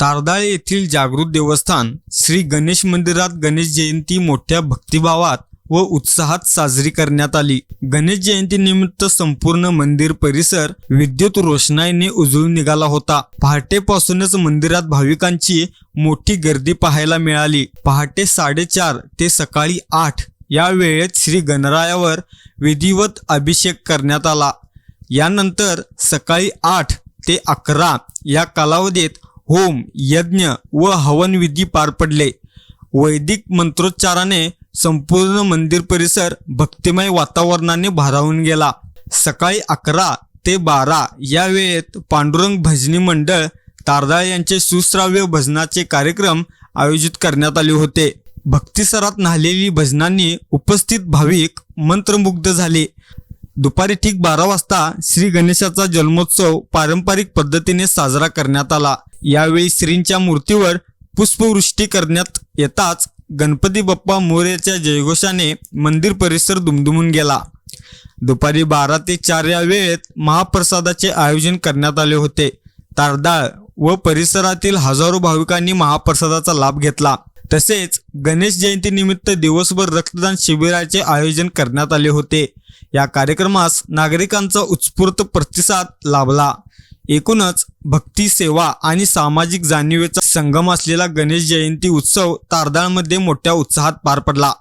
तारदाळ येथील जागृत देवस्थान श्री गणेश मंदिरात गणेश जयंती मोठ्या भक्तिभावात व उत्साहात साजरी करण्यात आली. गणेश जयंती निमित्त संपूर्ण मंदिर परिसर विद्युत रोषणाईने उजळून निघाला होता. पहाटेपासूनच मंदिरात भाविकांची मोठी गर्दी पाहायला मिळाली. पहाटे साडेचार ते सकाळी आठ या वेळेत श्री गणरायावर विधिवत अभिषेक करण्यात आला. यानंतर सकाळी आठ ते अकरा या कालावधीत होम यज्ञ व हवनविधी पार पडले. वैदिक मंत्रोच्चाराने संपूर्ण मंदिर परिसर भक्तिमय वातावरणाने भारावून गेला. सकाळी अकरा ते बारा या वेळेत पांडुरंग भजनी मंडळ तारदाळ यांचे सुश्राव्य भजनाचे कार्यक्रम आयोजित करण्यात आले होते. भक्तिसरात न्हालेली भजनांनी उपस्थित भाविक मंत्रमुग्ध झाले. दुपारी ठीक बारा वाजता श्री गणेशाचा जन्मोत्सव पारंपरिक पद्धतीने साजरा करण्यात आला. यावेळी श्रींच्या मूर्तीवर पुष्पवृष्टी करण्यात येताच गणपती बाप्पा मोर्याच्या जयघोषाने मंदिर परिसर दुमदुमून गेला. दुपारी बारा ते चार या वेळेत महाप्रसादाचे आयोजन करण्यात आले होते. तारदाळ व परिसरातील हजारो भाविकांनी महाप्रसादाचा लाभ घेतला. तसेच गणेश जयंतीनिमित्त दिवसभर रक्तदान शिबिराचे आयोजन करण्यात आले होते. या कार्यक्रमास नागरिकांचा उत्स्फूर्त प्रतिसाद लाभला. एकूणच भक्ती सेवा आणि सामाजिक जाणीवेचा संगम असलेला गणेश जयंती उत्सव तारदाळमध्ये मोठ्या उत्साहात पार पडला.